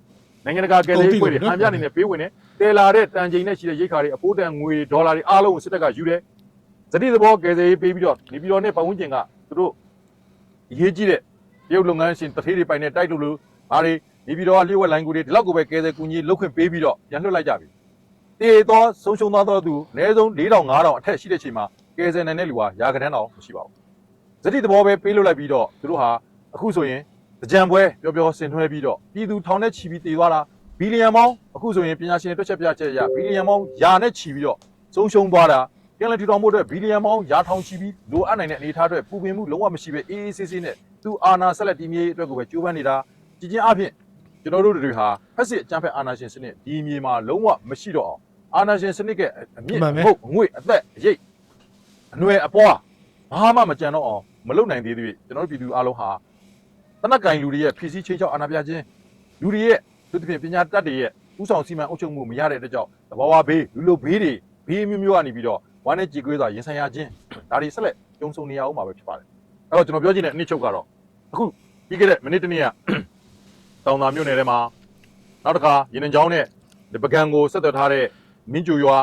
နိုင်ငံတကာကယ်ဆယ်ရေးဖွဲ့တွေဟန်ပြနေနဲ့ပေးဝင်နေတယ်လာတဲ့တန်ချိန်နဲ့ရှိတဲ့ရိတ်ခါတွေအပိုးတန်ငွေဒေါ်လာတွေအားလုံးကိုစစ်တပ်ကယူတယ်စတိသဘောကယ်ဆယ်ရေးပေးပြီးတော့နေပြည်တော်နဲ့ပတ်ဝန်းကျင်ကသူတို့အရေးကြီးတဲ့တရုတ်လုပ်ငန်းရှင်တထေးတွေပိုင်တဲ့တိုက်လို့လို့ဘာတွေနေပြည်တော်ကလျှို့ဝှက်လိုင်းကူတွေဒီလောက်ကိုပဲကဲဆယ်ကူညီလုတ်ခွင့်ပေးပြီးတော့ပြန်လွှတ်လိုက်ကြပြီ။ တေသောဆုံးရှုံးသွားသောသူအနည်းဆုံး4000 5000အထက်ရှိတဲ့ချိန်မှာကဲဆယ်နိုင်တဲ့လူဟာရာခိုင်နှန်းတော့မရှိပါဘူး။ဇတိသဘောပဲပေးလွှတ်လိုက်ပြီးတော့သူတို့ဟာအခုဆိုရင်ကြံပွဲပျော်ပျော်ဆင်ထွဲပြီးတော့ပြည်သူထောင်နဲ့ချီပြီးတည်သွားတာဘီလီယံပေါင်းအခုဆိုရင်ပညာရှင်တွေတွက်ချက်ပြချက်ရဘီလီယံပေါင်းယာနဲ့ချီပြီးတော့ဆုံးရှုံးသွားတာပြန်လည်ထူထောင်မှုအတွက်ဘီလီယံပေါင်းယာထောင်ချီပြီးလိုအပ်နိုင်တဲ့အနေအထားအတွက်ပူပင်မှုလုံးဝမရှိပဲအေးအေးဆေးဆေးနဲ့သူအာနာဆက်လက်တည်မြဲရေးအတွက်ကိုပဲကြိုးပမ်းနေတာကြည်ချင်းအဖြစ်ကျွန်တော်တို့တွေဟာဖက်စစ်အကြမ်းဖက်အာဏာရှင်စနစ်ဒီမြေမှာလုံးဝမရှိတော့အောင် အာဏာရှင်စနစ်ကအမြင့်အဟုတ်အငွေ့အသက်အရိပ်အနွယ်အပွားဘာမှမကြံတော့အောင်မလုပ်နိုင်သေးသေးကျွန်တော်တို့ပြည်သူအားလုံးဟာတနက်ကင်လူတွေရဲ့ဖြစ်စည်းချင်းချောက်အာဏာပြခြင်းလူတွေရဲ့သူတစ်ဖြင့်ပညာတတ်တွေရဲ့ဥဆောင်စီမံအုပ်ချုပ်မှုမရတဲ့အတွက်ကြောင့်တဘာဝဘေးလူလိုဘေးတွေဘေးမျိုးမျိုးကနေပြီးတော့ဝမ်းနဲ့ကြေကွေးစွာရင်ဆိုင်ရခြင်းဒါတွေဆက်လက်ကြုံဆုံနေရအောင်မှာပဲဖြစ်ပါတယ်အဲ့တော့ကျွန်တော်ပြောချင်တဲ့အနှစ်ချုပ်ကတော့အခုပြီးခဲ့တဲ့မိနစ်တစ်နေ့ကတောင်သာမြို့နယ်ထဲမှာနောက်တစ်ခါရင်နှချောင်းနဲ့ဒီပကံကိုဆက်သွယ်ထားတဲ့ မင်းကျူရွာ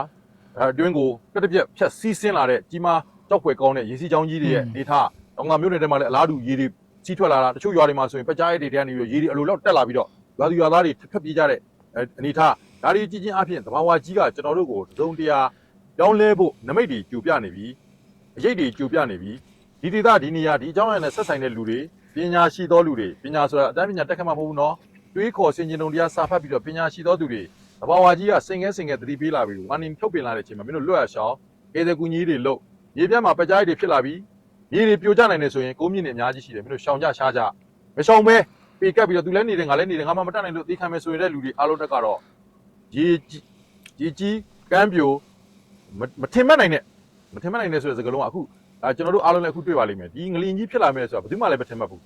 အဲအတွင်းကိုပြက်တစ်ပြက်ဖြတ်စီးဆင်းလာတဲ့ကြီးမားကြောက်ဖွယ်ကောင်းတဲ့ရေစီးချောင်းကြီးတွေရဲ့ဒေသတောင်သာမြို့နယ်ထဲမှာလည်းအလားတူရေတွေစီးထွက်လာတာတချို့ရွာတွေမှာဆိုရင်ပကြားရဲတွေထဲကနေပြီးရေတွေအလိုလောက်တက်လာပြီးတော့ရွာသူရွာသားတွေဖျက်ပြေးကြတဲ့အဲအနေထားဒါတွေကြီးချင်းအဖြစ်သဘာဝကြီးကကျွန်တော်တို့ကိုသုံးတရားပြောင်းလဲဖို့နမိတ်တွေကြူပြနေပြီအရေးတွေကြူပြနေပြီဒီဒေသဒီနေရာဒီအကြောင်းအရာနဲ့ဆက်ဆိုင်တဲ့လူတွေပညာရှိသောလူတွေပညာဆိုတာအတန်းပညာတက်ခတ်မှာမဟုတ်ဘူးနော်တွေးခေါ်စင်ကျင်တုံတရားစာဖတ်ပြီးတော့ပညာရှိသောသူတွေ တဘာဝကြီးကစင်ငဲစင်ငဲသတိပေးလာပြီးဝါနင်းဖြုတ်ပင်လာတဲ့အချိန်မှာမင်းတို့လွတ်ရရှောင်းကေတဲ့ကူကြီးတွေလို့ရေပြတ်မှာပကြားတွေဖြစ်လာပြီးမြေတွေပြိုကျနိုင်တယ်ဆိုရင်ကိုမြင့်နေအများကြီးရှိတယ်မင်းတို့ရှောင်ကြရှားကြမရှောင်ပဲပေကပ်ပြီးတော့သူလည်းနေတယ်ငါလည်းနေတယ်ငါမှမတတ်နိုင်လို့သိခံမယ်ဆိုရင်တဲ့လူတွေအားလုံးတက်ကတော့ရေကြီးရေကြီးကမ်းပြိုမမထင်မှတ်နိုင်တဲ့မထင်မှတ်နိုင်တဲ့ဆိုတဲ့စကားလုံးကအခုဒါကျွန်တော်တို့အားလုံးလည်းအခုတွေ့ပါလိမ့်မယ်ဒီငလင်ကြီးဖြစ်လာမယ်ဆိုတာဘယ်သူမှလည်းမထင်မှတ်ဘူး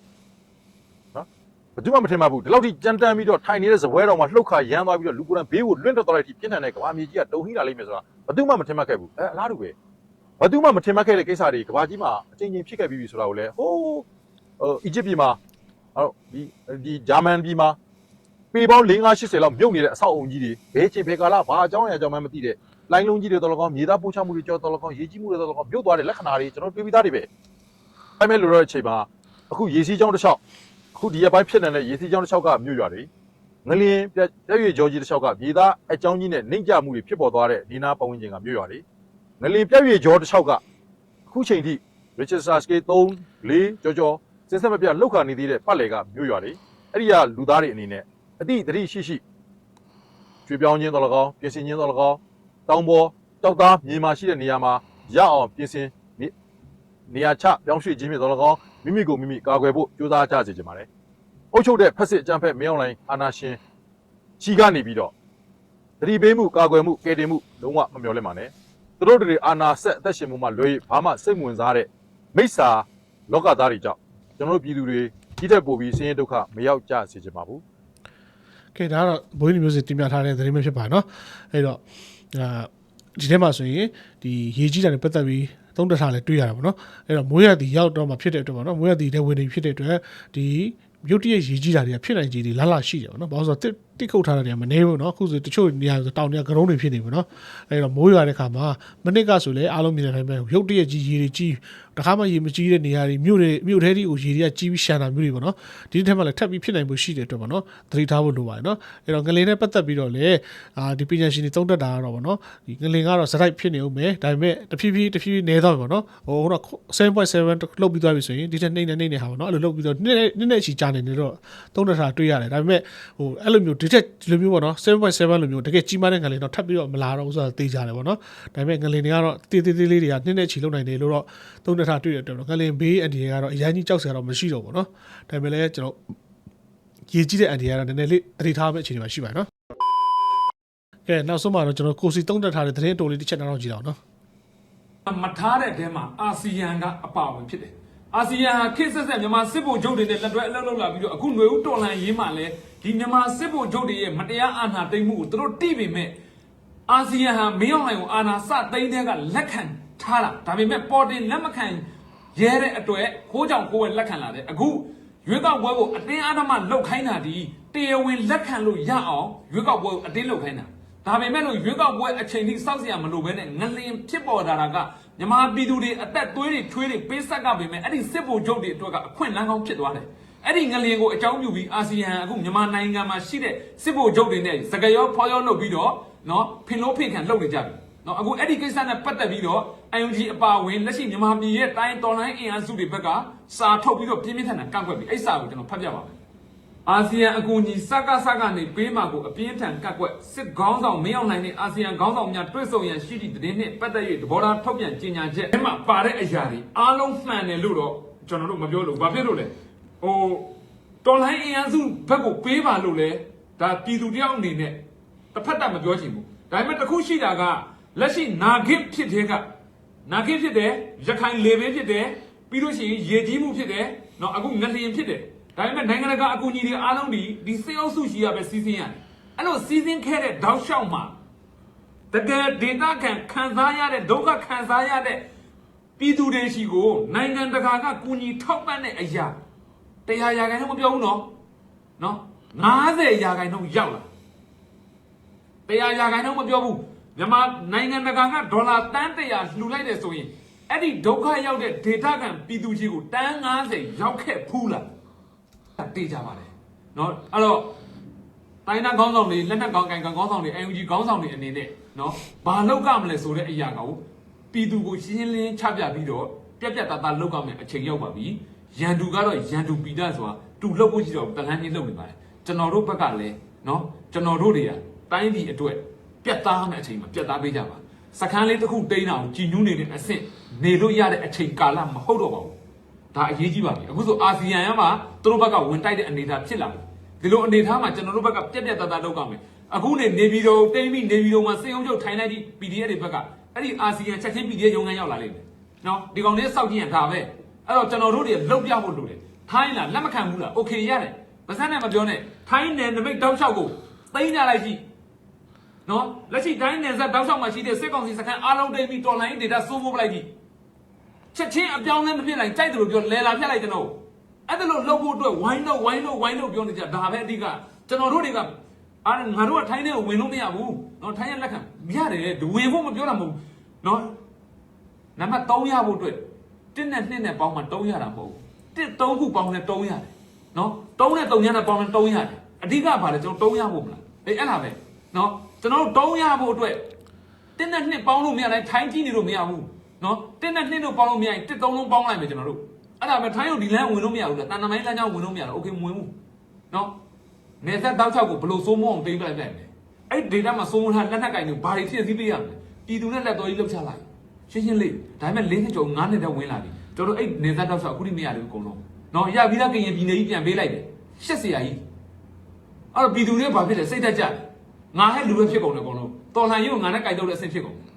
ဘယ်သူမှမထင်မှတ်ဘူးဒီလောက်ထိကြမ်းတမ်းပြီးတော့ထိုင်နေတဲ့ဇပွဲတော်မှာလှုပ်ခါရမ်းသွားပြီးတော့လူကိုယ်တိုင်ဘေးကိုလွင့်ထွက်သွားတဲ့အထိပြင်းထန်တဲ့ကဘာမြေကြီးကတုံဟိလာလိမ့်မယ်ဆိုတာဘယ်သူမှမထင်မှတ်ခဲ့ဘူးအဲအလားတူပဲဘယ်သူမှမထင်မှတ်ခဲ့တဲ့ကိစ္စတွေကဘာကြီးမှာအချင်းချင်းဖြစ်ခဲ့ပြီးပြီဆိုတာကိုလည်းဟိုးဟိုအီဂျစ်ပြည်မှာအဲ့တော့ဒီဒီဂျာမန်ပြည်မှာပေပေါင်း၄580လောက်မြုပ်နေတဲ့အဆောက်အုံကြီးတွေဘယ်ချိန်ဘယ်ကာလဘာအကြောင်းအရာကြောင့်မှမသိတဲ့လိုင်းလုံးကြီးတွေတော်တော်ကောင်းမြေသားပို့ချမှုတွေကြောတော်တော်ကောင်းရေကြီးမှုတွေတော်တော်ကောင်းမြုပ်သွားတဲ့လက္ခဏာတွေကျွန်တော်တွေ့ပြီးသားတွေပဲအဲမဲ့လိုတော့အချိန်မှာအခုရေစီးကြောင်းတစ်လျှောက်အ ခုဒီရက်ပိုင်းဖြစ်နေတဲ့ရေစီးကြောင်းတစ်လျှောက်ကမြို့ရွာတွေငလင်းပြက်ရွေကြောကြီးတစ်လျှောက်ကမြေသားအကြောင်းကြီးနဲ့နှိမ့်ကြမှုတွေဖြစ်ပေါ်သွားတဲ့ဒီနာပတ်ဝန်းကျင်ကမြို့ရွာတွေငလင်းပြက်ရွေကြောတစ်လျှောက်ကအခုချိန်ထိ Richard Scale 3 4ကြောကြောစဉ်ဆက်မပြတ်လောက်ခါနေသေးတဲ့ပတ်လည်ကမြို့ရွာတွေအဲ့ဒီကလူသားတွေအနေနဲ့အတိတတိရှိရှိကျွေးပြောင်းခြင်းတော်လကောင်းပြင်ဆင်ခြင်းတော်လကောင်းတောင်ပေါ်တောက်သားမြေမှာရှိတဲ့နေရာမှာရအောင်ပြင်ဆင် နေရာချပြောင်းရွှေ့ခြင်းဖြင့်သောလည်းကောင်းမိမိကိုမိမိကာကွယ်ဖို့ကြိုးစားကြစေချင်ပါတယ်။အုပ်ချုပ်တဲ့ဖက်စစ်အကြံဖက်မင်းအောင်လိုင်းအာနာရှင်ကြီးကနေပြီးတော့သတိပေးမှုကာကွယ်မှုကယ်တင်မှုလုံးဝမမျှော်လင့်ပါနဲ့။သူတို့တွေအာနာဆက်အသက်ရှင်မှုမှလွဲဘာမှစိတ်ဝင်စားတဲ့မိစ္ဆာလောကသားတွေကြောင့်ကျွန်တော်တို့ပြည်သူတွေကြီးတက်ပို့ပြီးဆင်းရဲဒုက္ခမရောက်ကြစေချင်ပါဘူး။ကဲဒါကတော့ဘိုးကြီးမျိုးစစ်တင်ပြထားတဲ့သတင်းပဲဖြစ်ပါနော်။အဲ့တော့အာဒီထဲမှာဆိုရင်ဒီရေးကြီးတာနဲ့ပတ်သက်ပြီး သုံးတထားလည်းတွေ့ရတာပေါ့နော်အဲ့တော့မိုးရသည်ရောက်တော့မှဖြစ်တဲ့အတွက်ပေါ့နော်မိုးရသည်တဲ့ဝင်နေဖြစ်တဲ့အတွက်ဒီရုတ်တရက်ရေးကြီးတာတွေကဖြစ်နိုင်ကြည်တွေလာလာရှိတယ်ပေါ့နော်။ဘာလို့ဆိုတော့တိခုတ်ထားတာတွေကမနေဘူးနော်။အခုဆိုတချို့နေရာဆိုတောင်တွေကကရုံးတွေဖြစ်နေပြီနော်။အဲတော့မိုးရွာတဲ့ခါမှာမနစ်ကဆိုလဲအားလုံးမြင်တဲ့အတိုင်းပဲရုတ်တရက်ကြီးရေးကြီး တခါမှရေမကြီးတဲ့နေရာတွေမြို့တွေမြို့ထဲတွေကိုရေတွေကကြီးပြီးရှမ်းတာမျိုးတွေပေါ့နော်ဒီထက်မှလည်းထပ်ပြီးဖြစ်နိုင်မှုရှိတဲ့အတွက်ပေါ့နော်သတိထားဖို့လိုပါတယ်နော်အဲ့တော့ငလင်နဲ့ပတ်သက်ပြီးတော့လည်းအာဒီပညာရှင်တွေသုံးတက်တာကတော့ပေါ့နော်ဒီငလင်ကတော့စတိုက်ဖြစ်နေဦးမယ်ဒါပေမဲ့တဖြည်းဖြည်းတဖြည်းဖြည်းနည်းတော့မယ်ပေါ့နော်ဟိုကတော့7.7လောက်ပြီးသွားပြီဆိုရင်ဒီထက်နှိမ့်နေနှိမ့်နေဟာပေါ့နော်အဲ့လိုလောက်ပြီးတော့နည်းနည်းနည်းချီကြာနေနေတော့သုံးတက်တာတွေ့ရတယ်ဒါပေမဲ့ဟိုအဲ့လိုမျိုးဒီထက်ဒီလိုမျိုးပေါ့နော်7.7လိုမျိုးတကယ်ကြီးမားတဲ့ငလင်တော့ထပ်ပြီးတော့မလာတော့ဘူးဆိုတာသိကြတယ်ပေါ့နော်ဒါပေမဲ့ငလင်တွေကတော့တေးသေးသေးလေးတွေကနည်းနည်းချီလောက်နိုင်တယ်လို့တော့သုံးတက်ထားတွေ့ရတဲ့တော့ငလင်ဘေးအန်ဒီကတော့အရင်ကြီးကြောက်စရာတော့မရှိတော့ဘူးပေါ့နော်ဒါပေမဲ့လည်းကျွန်တော်ရေကြီးတဲ့အန်ဒီကတော့နည်းနည်းလေးတတိထားမယ့်အခြေအနေမှာရှိပါတယ်နော်ကဲနောက်ဆုံးမှာတော့ကျွန်တော်ကိုစီသုံးတက်ထားတဲ့သတင်းတိုလေးတစ်ချက်နောက်တော့ကြည့်အောင်နော်မထားတဲ့အထဲမှာအာဆီယံကအပါဝင်ဖြစ်တယ်အာဆီယံဟာခေတ်ဆက်ဆက်မြန်မာစစ်ဗိုလ်ချုပ်တွေနဲ့လက်တွဲအလုပ်လုပ်လာပြီးတော့အခုຫນွေဦးတော်လှန်ရေးမှာလည်းဒီမြန်မာစစ်ဗိုလ်ချုပ်တွေရဲ့မတရားအာဏာသိမ်းမှုကိုသူတို့တိပေမဲ့ အာဆီယံဟာမင်းအောင်လှိုင်ကိုအာဏာစသိမ်းတဲ့ကလက်ခံထားတာဒါပေမဲ့ပေါ်တင်လက်မခံရဲတဲ့အတွက်ခိုးကြောင်ခိုးဝဲလက်ခံလာတယ်အခုရွေးကောက်ပွဲကိုအတင်းအဓမ္မလောက်ခိုင်းတာဒီတရားဝင်လက်ခံလို့ရအောင်ရွေးကောက်ပွဲကိုအတင်းလောက်ခိုင်းတာဒါပေမဲ့လို့ရွေးကောက်ပွဲအချိန်ကြီးစောင့်စရာမလိုဘဲနဲ့ငလင်ဖြစ်ပေါ်လာတာကမြန်မာပြည်သူတွေအသက်သွေးတွေထွေးတွေပေးဆက်ကပေမဲ့အဲ့ဒီစစ်ဗိုလ်ချုပ်တွေအတွက်ကအခွင့်အလမ်းကောင်းဖြစ်သွားတယ်အဲ့ဒီငလင်ကိုအကြောင်းပြုပြီးအာဆီယံအခုမြန်မာနိုင်ငံမှာရှိတဲ့စစ်ဗိုလ်ချုပ်တွေနဲ့စကရောဖော်ရောလုပ်ပြီးတော့ နော်ဖင်လို့ဖိခံလုပ်နေကြပြီနော်အခုအဲ့ဒီကိစ္စနဲ့ပတ်သက်ပြီးတော့ UNG အပါအဝင်လက်ရှိမြန်မာပြည်ရဲ့တိုင်းတော်လိုင်းအင်အားစုတွေဘက်ကစာထုတ်ပြီးတော့ပြင်းပြင်းထန်ထန်ကန့်ကွက်ပြီးအဲ့စာကိုကျွန်တော်ဖတ်ပြပါမယ်အာဆီယံအကူအညီစကားစကားနေပေးမှာကိုအပြင်းထန်ကတ်ကွက်စစ်ခေါင်းဆောင်မင်းအောင်လှိုင်နဲ့အာဆီယံခေါင်းဆောင်များတွေ့ဆုံရန်ရှိသည့်တည်င်းနှင့်ပတ်သက်၍သဘောထားထုတ်ပြန်ကြေညာချက်အဲ့မှာပါတဲ့အရာတွေအားလုံးမှန်တယ်လို့တော့ကျွန်တော်တို့မပြောလို့ဘာဖြစ်လို့လဲဟိုတော်လိုင်းအင်အားစုဘက်ကိုပေးပါလို့လဲဒါပြည်သူတယောက်အနေနဲ့ တစ်ဖက်တက်မပြောချင်ဘူးဒါပေမဲ့တစ်ခုရှိတာကလက်ရှိနာဂစ်ဖြစ်တဲ့က နာကိဖြစ်တယ်ရခိုင်လေဘေးဖြစ်တယ်ပြီးလို့ရှိရင်ရေကြီးမှုဖြစ်တယ်เนาะအခုငလျင်ဖြစ်တယ်ဒါပေမဲ့နိုင်ငံတကာအကူအညီတွေအားလုံးဒီဒီစေအုပ်စုရှိရပဲစီးစင်းရတယ်အဲ့လိုစီးစင်းခဲ့တဲ့တောက်လျှောက်မှာတကယ်ဒေတာခံခံစားရတဲ့ဒုက္ခခံစားရတဲ့ပြည်သူတွေရှိကိုနိုင်ငံတကာကကူညီထောက်ပံ့တဲ့အရာတရားရာခိုင်နှုန်းမပြောဘူးနော်နော်90ရာခိုင်နှုန်းရောက်လာ တရားရာခိုင်နှုန်းမပြောဘူးမြန်မာနိုင်ငံတကာကဒေါ်လာတန်း100လှူလိုက်တယ်ဆိုရင်အဲ့ဒီဒုက္ခရောက်တဲ့ဒေတာကန်ပြည်သူကြီးကိုတန်း90ရောက်ခဲ့ဖူးလားတေးကြပါလေเนาะအဲ့တော့တိုင်းနာခေါင်းဆောင်တွေလက်နက်ကောင်းကန်ခေါင်းဆောင်တွေ UNG ခေါင်းဆောင်တွေအနေနဲ့เนาะဘာလောက်ကမလဲဆိုတဲ့အရာကိုပြည်သူကိုရှင်းရှင်းလင်းလင်းချပြပြီးတော့ပြက်ပြက်သားသားလောက်ကမယ်အချိန်ရောက်ပါပြီရန်သူကတော့ရန်သူပီတာဆိုတာတူလောက်ဖို့ရှိတော့တလန်းချင်းလောက်နေပါတယ်ကျွန်တော်တို့ဘက်ကလည်းเนาะကျွန်တော်တို့တွေက တိုင်းပြည်အတွက် ပြတ်သားမယ့်အချိန်မှာပြတ်သားပေးကြပါစကန်းလေးတစ်ခုတိန်းအောင်ကြည်ညူးနေတဲ့အဆင့်နေလို့ရတဲ့အချိန်ကာလမဟုတ်တော့ပါဘူးဒါအရေးကြီးပါပြီအခုဆိုအာဆီယံရမှာသူတို့ဘက်ကဝင်တိုက်တဲ့အနေအထားဖြစ်လာပြီဒီလိုအနေအထားမှာကျွန်တော်တို့ဘက်ကပြက်ပြက်သားသားလုပ်ကြမယ်အခုနေနေပြည်တော်တိန်းပြီးနေပြည်တော်မှာစေအောင်ချုပ်ထိုင်လိုက်ဒီ PDF တွေဘက်ကအဲ့ဒီအာဆီယံချက်ချင်း PDF ရုံးခန်းရောက်လာလိမ့်မယ်နော်ဒီကောင်လေးစောက်ကြည့်ရင်ဒါပဲအဲ့တော့ကျွန်တော်တို့တွေလုတ်ပြဖို့လိုတယ်ထိုင်းလားလက်မခံဘူးလားโอเคရတယ်ဗစက်နဲ့မပြောနဲ့ထိုင်းနယ်နမိတ်တောက်လျှောက်ကိုသိမ်းကြလိုက်ကြည့် နော်လက်ရှိတိုင်းနယ်စပ်တောက်လျှောက်မှာရှိတဲ့စစ်ကောင်စီစခန်းအားလုံးတိတ်ပြီးတော်လိုင်းဒေတာစိုးမိုးပလိုက်ပြီချက်ချင်းအပြောင်းလဲမဖြစ်နိုင်ကြိုက်တယ်လို့ပြောလဲလာဖြတ်လိုက်ကျွန်တော်အဲ့ဒါလို့လှုပ်ဖို့အတွက်ဝိုင်းလို့ဝိုင်းလို့ဝိုင်းလို့ပြောနေကြဒါပဲအဓိကကျွန်တော်တို့တွေကအာငါတို့ကထိုင်းထဲကိုဝင်လို့မရဘူးနော်ထိုင်းရဲ့လက်ခံရတယ်ဝင်ဖို့မပြောတာမဟုတ်ဘူးနော်နံပါတ်3ရဖို့အတွက်1နဲ့2နဲ့ပေါင်းမှ3ရတာမဟုတ်ဘူး1 3ခုပေါင်းလဲ3ရတယ်နော်3နဲ့3ညနဲ့ပေါင်းလဲ3ရတယ်အဓိကဘာလဲကျွန်တော်3ရဖို့မလားအေးအဲ့လားပဲနော် ကျွန်တော်တို့3ရဖို့အတွက်1နဲ့2ပေါင်းလို့မရတိုင်းထိုင်းကြည့်နေလို့မရဘူးနော်1နဲ့2တို့ပေါင်းလို့မရရင်1 3လုံးပေါင်းလိုက်မယ်ကျွန်တော်တို့အဲ့ဒါပဲထိုင်းတို့ဒီလမ်းဝင်လို့မရဘူးလားတန်တမိုင်းလမ်းကြောင်းဝင်လို့မရတော့โอเคမဝင်ဘူးနော်နေသက်တောက်ချောက်ကိုဘလို့စိုးမိုးအောင်တိမ့်ပလိုက်လိုက်မယ်အဲ့ဒေတာမှာစိုးမိုးထားလက်နက်ကင်တွေဘာတွေဖြစ်စည်းပေးရမလဲပြည်သူနဲ့လက်တော်ကြီးလှုပ်ချလိုက် ရှင်းရှင်းလေးဒါပေမဲ့၄နှစ်ကျော်၅နှစ်တည်းဝင်လာပြီကျွန်တော်အဲ့နေသားတောက်ဆောက်အခုထိမရသေးဘူးအကုန်လုံးနော်ရပြီးသားကရင်ပြည်နယ်ကြီးပြန်ပေးလိုက်တယ်ရှက်စရာကြီးအဲ့တော့ပြည်သူတွေဘာဖြစ်လဲစိတ်သက်ကြတယ် ငါဟဲ့လူပဲဖြစ်ကုန်တယ်အကုန်လုံးတော်လှန်ရေးကိုငါနဲ့ကြိုက်တော့တဲ့အဆင့်ဖြစ်ကုန်ဆို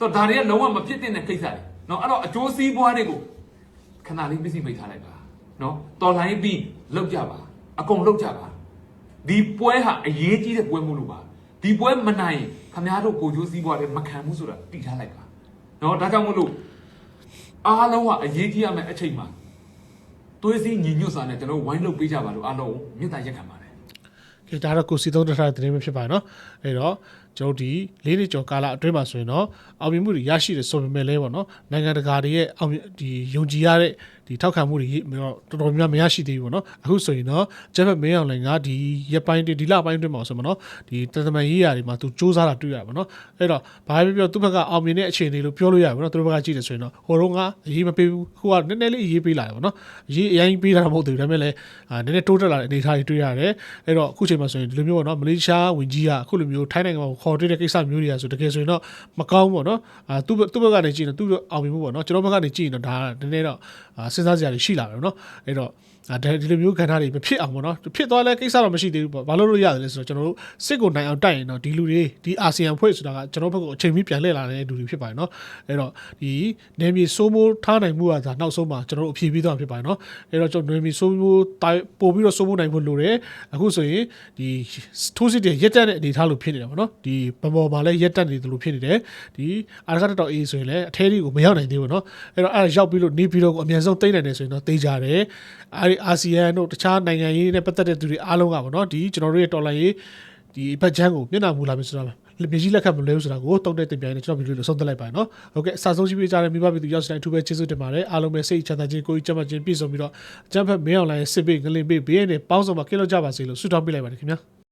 တော့ဒါတွေကလုံးဝမဖြစ်တဲ့ကိစ္စတွေနော်အဲ့တော့အကျိုးစီးပွားတွေကိုခဏလေးပြည့်စုံမိတ်ထားလိုက်ပါနော်တော်လှန်ရေးပြီးလောက်ကြပါအကုန်လောက်ကြပါဒီပွဲဟာအရေးကြီးတဲ့ပွဲမို့လို့ပါဒီပွဲမနိုင်ရင်ခမားတို့ကိုကျိုးစီးပွားတွေမခံဘူးဆိုတာတည်ထားလိုက်ပါနော်ဒါကြောင့်မလို့အားလုံးကအရေးကြီးရမယ့်အချိန်မှာသွေးစည်းညီညွတ်စွာနဲ့ကျွန်တော်တို့ဝိုင်းလုပ်ပေးကြပါလို့အားလုံးကိုမေတ္တာရက်ခံပါတယ်ကဲ ဒါတော့ကိုစီသုံးတက်ထားတဲ့သတင်းပဲဖြစ်ပါတယ်နော်အဲ့တော့ကျွန်တော်တို့ဒီလေးနှစ်ကျော်ကာလအတွင်းမှာဆိုရင်တော့အောင်မြင်မှုတွေရရှိတယ်ဆိုပေမဲ့လည်းပေါ့နော်နိုင်ငံတကာတွေရဲ့အောင်မြင်ဒီယုံကြည်ရတဲ့ ဒီထောက်ခံမှုတွေတော့တော်တော်များများမရရှိသေးဘူးပေါ့နော်အခုဆိုရင်တော့ဂျက်ဖက်မင်းအောင်လိုင်ကဒီရက်ပိုင်းတွေဒီလပိုင်းအတွင်းမှာဆိုမှာနော်ဒီတသမန်ရေးရာတွေမှာသူစူးစမ်းတာတွေ့ရပါပေါ့နော်အဲ့တော့ဘာပဲပြောသူ့ဘက်ကအောင်မြင်တဲ့အခြေအနေလို့ပြောလို့ရပါပေါ့နော်သူတို့ဘက်ကကြည့်တယ်ဆိုရင်တော့ဟိုတော့ကအရေးမပေးဘူးခုကနည်းနည်းလေးအရေးပေးလာတယ်ပေါ့နော်အရေးအရင်ပေးတာမဟုတ်သေးဘူးဒါပေမဲ့လည်းအာနည်းနည်းတိုးတက်လာတဲ့အနေအထားတွေတွေ့ရတယ်အဲ့တော့အခုချိန်မှာဆိုရင်ဒီလိုမျိုးပေါ့နော်မလေးရှားဝင်ကြီးကအခုလိုမျိုးထိုင်းနိုင်ငံမှာခေါ်တွေ့တဲ့ကိစ္စမျိုးတွေကဆိုတကယ်ဆိုရင်တော့မကောင်းဘူးပေါ့နော်အာသူ့ဘက်သူ့ဘက်ကနေကြည့်ရင်သူ့အောင်မြင်မှုပေါ့နော်ကျွန်တော်ဘက်ကနေကြည့်ရင်တော့ဒါကနည်းနည်းတော့အာစဉ်းစားစရာတွေရှိလာတယ်ပေါ့နော်အဲ့တော့ အာဒါဒီလိုမျိုးခံထားတွေမဖြစ်အောင်ပေါ့နော်ဖြစ်သွားလဲကိစ္စတော့မရှိသေးဘူးပေါ့ဘာလို့လို့ရတယ်လဲဆိုတော့ကျွန်တော်တို့စစ်ကိုနိုင်အောင်တိုက်ရင်တော့ဒီလူတွေဒီအာဆီယံဖွဲ့ဆိုတာကကျွန်တော်ဘက်ကိုအချိန်မီပြန်လှည့်လာတဲ့လူတွေဖြစ်ပါတယ်နော်အဲ့တော့ဒီနေမြေစိုးမိုးထားနိုင်မှုကဒါနောက်ဆုံးမှာကျွန်တော်တို့အဖြေပြီးတော့ဖြစ်ပါတယ်နော်အဲ့တော့ကျွန်တော်နေမြေစိုးမိုးတိုင်ပို့ပြီးတော့စိုးမိုးနိုင်ဖို့လိုတယ်အခုဆိုရင်ဒီထိုးစစ်တွေရက်တက်တဲ့အနေအထားလို့ဖြစ်နေတာပေါ့နော်ဒီဗမော်မှာလည်းရက်တက်နေတယ်လို့ဖြစ်နေတယ်ဒီအာရကတ်တော်အေးဆိုရင်လည်းအထဲတွေကိုမရောက်နိုင်သေးဘူးနော်အဲ့တော့အဲ့ဒါရောက်ပြီးလို့နေပြီးတော့အမြန်ဆုံးသိမ့်နိုင်တယ်ဆိုရင်တော့သိကြတယ်အဲ့ဒီအာဆီယံတို့တခြားနိုင်ငံရေးနဲ့ပတ်သက်တဲ့သူတွေအားလုံးကပေါ့နော်ဒီကျွန်တော်တို့ရဲ့တော်လှန်ရေးဒီဘက်ချမ်းကိုမျက်နှာမူလာပြီဆိုတာမြေကြီးလက်ခတ်မလဲဘူးဆိုတာကိုတုံ့တဲ့တင်ပြနေကျွန်တော်ဗီဒီယိုလို့ဆုံးသက်လိုက်ပါနော်။ဟုတ်ကဲ့အစားဆုံးရှိပေးကြတဲ့မိဘပြည်သူရောက်စတိုင်းအထူးပဲကျေးဇူးတင်ပါတယ်။အားလုံးပဲစိတ်ချမ်းသာခြင်းကိုယ်ကြီးကျန်းမာခြင်းပြည့်စုံပြီးတော့အကျန်းဖက်မင်းအောင်လိုင်းစစ်ပေးငလင်ပေးဘေးနဲ့ပေါင်းစုံမှာကင်းလို့ကြပါစေလို့ဆုတောင်းပေးလိုက်ပါတယ်ခင်ဗျာ။